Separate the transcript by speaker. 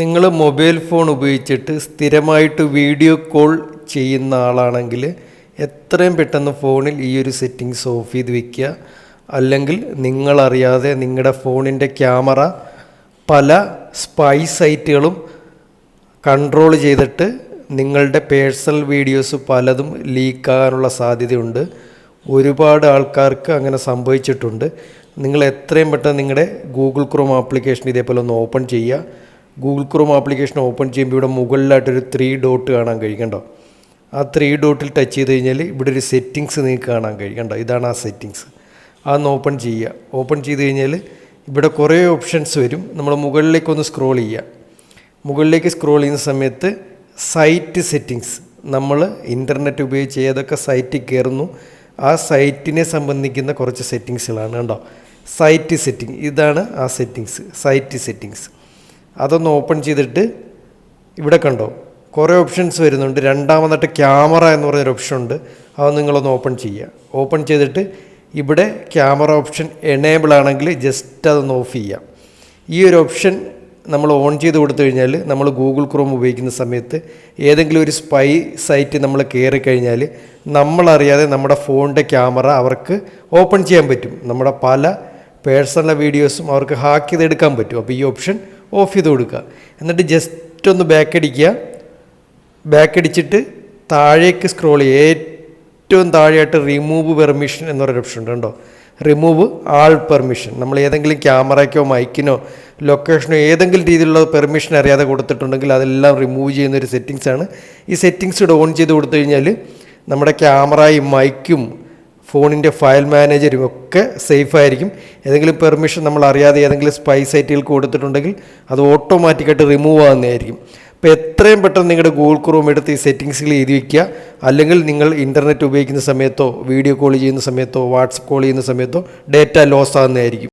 Speaker 1: നിങ്ങൾ mobile phone ഉപയോഗിച്ചിട്ട് സ്ഥിരമായിട്ട് വീഡിയോ കോൾ ചെയ്യുന്ന ആളാണെങ്കിൽ എത്രയും പെട്ടെന്ന് ഫോണിൽ ഈ ഒരു സെറ്റിങ്സ് ഓഫ് ചെയ്ത് വെക്കുക. അല്ലെങ്കിൽ നിങ്ങളറിയാതെ നിങ്ങളുടെ ഫോണിന്റെ ക്യാമറ പല സ്പൈ സൈറ്റുകളും കൺട്രോൾ ചെയ്തിട്ട് നിങ്ങളുടെ പേഴ്സണൽ വീഡിയോസ് പലതും ലീക്കാകാനുള്ള സാധ്യതയുണ്ട്. ഒരുപാട് ആൾക്കാർക്ക് അങ്ങനെ സംഭവിച്ചിട്ടുണ്ട്. നിങ്ങൾ എത്രയും പെട്ടെന്ന് നിങ്ങളുടെ ഗൂഗിൾ ക്രോം ആപ്ലിക്കേഷൻ ഇതേപോലെ ഒന്ന് ഓപ്പൺ ചെയ്യുക. ഗൂഗിൾ ക്രോം ആപ്ലിക്കേഷൻ ഓപ്പൺ ചെയ്യുമ്പോൾ ഇവിടെ മുകളിലായിട്ടൊരു ത്രീ ഡോട്ട് കാണാൻ കഴിക്കണ്ടോ ആ ത്രീ ഡോട്ടിൽ ടച്ച് ചെയ്ത് കഴിഞ്ഞാൽ ഇവിടെ ഒരു സെറ്റിങ്സ് നിങ്ങൾക്ക് കാണാൻ കഴിക്കണ്ടോ ഇതാണ് ആ സെറ്റിങ്സ് അതൊന്ന് ഓപ്പൺ ചെയ്യുക. ഓപ്പൺ ചെയ്ത് കഴിഞ്ഞാൽ ഇവിടെ കുറേ ഓപ്ഷൻസ് വരും. നമ്മൾ മുകളിലേക്കൊന്ന് സ്ക്രോൾ ചെയ്യുക. മുകളിലേക്ക് സ്ക്രോൾ ചെയ്യുന്ന സമയത്ത് സൈറ്റ് സെറ്റിങ്സ് നമ്മൾ ഇന്റർനെറ്റ് ഉപയോഗിച്ച് ഏതൊക്കെ സൈറ്റിൽ കയറുന്നു ആ സൈറ്റിനെ സംബന്ധിക്കുന്ന കുറച്ച് സെറ്റിങ്സുകളാണ് കണ്ടോ? സൈറ്റ് സെറ്റിംഗ് ഇതാണ് ആ സെറ്റിങ്സ് സൈറ്റ് സെറ്റിങ്സ് അതൊന്ന് ഓപ്പൺ ചെയ്തിട്ട് ഇവിടെ കണ്ടോ? കുറേ ഓപ്ഷൻസ് വരുന്നുണ്ട്. രണ്ടാമതായിട്ട് ക്യാമറ എന്ന് പറഞ്ഞൊരു ഓപ്ഷൻ ഉണ്ട്. അത് നിങ്ങളൊന്ന് ഓപ്പൺ ചെയ്യുക. ഓപ്പൺ ചെയ്തിട്ട് ഇവിടെ ക്യാമറ ഓപ്ഷൻ എനേബിൾ ആണെങ്കിൽ ജസ്റ്റ് അതൊന്ന് ഓഫ് ചെയ്യാം ഈ ഒരു ഓപ്ഷൻ നമ്മൾ ഓൺ ചെയ്ത് കൊടുത്തു കഴിഞ്ഞാൽ നമ്മൾ ഗൂഗിൾ ക്രോം ഉപയോഗിക്കുന്ന സമയത്ത് ഏതെങ്കിലും ഒരു സ്പൈ സൈറ്റ് നമ്മൾ കയറി കഴിഞ്ഞാൽ നമ്മളറിയാതെ നമ്മുടെ ഫോണിന്റെ ക്യാമറ അവർക്ക് ഓപ്പൺ ചെയ്യാൻ പറ്റും. നമ്മുടെ പല പേഴ്സണൽ വീഡിയോസും അവർക്ക് ഹാക്ക് ചെയ്തെടുക്കാൻ പറ്റും. അപ്പോൾ ഈ ഓപ്ഷൻ ഓഫ് ചെയ്ത് കൊടുക്കുക. എന്നിട്ട് ജസ്റ്റ് ഒന്ന് ബാക്ക് അടിക്കുക. ബാക്ക് അടിച്ചിട്ട് താഴേക്ക് സ്ക്രോൾ ചെയ്യുക. ഏറ്റവും താഴെയായിട്ട് റിമൂവ് പെർമിഷൻ എന്നൊരു ഓപ്ഷൻ ഉണ്ട് കേട്ടോ റിമൂവ് ആൾ പെർമിഷൻ നമ്മൾ ഏതെങ്കിലും ക്യാമറയ്ക്കോ മൈക്കിനോ ലൊക്കേഷനോ ഏതെങ്കിലും രീതിയിലുള്ള പെർമിഷൻ അറിയാതെ കൊടുത്തിട്ടുണ്ടെങ്കിൽ അതെല്ലാം റിമൂവ് ചെയ്യുന്ന ഒരു സെറ്റിങ്സ് ആണ്. ഈ സെറ്റിങ്സ് ഇവിടെ ഓൺ ചെയ്ത് കൊടുത്തു കഴിഞ്ഞാൽ നമ്മുടെ ക്യാമറയും മൈക്കും ഫോണിന്റെ ഫയൽ മാനേജരും ഒക്കെ സേഫ് ആയിരിക്കും ഏതെങ്കിലും പെർമിഷൻ നമ്മൾ അറിയാതെ ഏതെങ്കിലും സ്പൈ സൈറ്റുകൾക്ക് കൊടുത്തിട്ടുണ്ടെങ്കിൽ അത് ഓട്ടോമാറ്റിക്കായിട്ട് റിമൂവ് ആകുന്നതായിരിക്കും അപ്പോൾ എത്രയും പെട്ടെന്ന് നിങ്ങളുടെ ഗൂഗിൾ ക്രോം എടുത്ത് ഈ സെറ്റിങ്സുകൾ എഴുതി വയ്ക്കുക അല്ലെങ്കിൽ നിങ്ങൾ ഇന്റർനെറ്റ് ഉപയോഗിക്കുന്ന സമയത്തോ വീഡിയോ കോൾ ചെയ്യുന്ന സമയത്തോ വാട്സപ്പ് കോൾ ചെയ്യുന്ന സമയത്തോ ഡേറ്റ ലോസ് ആകുന്നതായിരിക്കും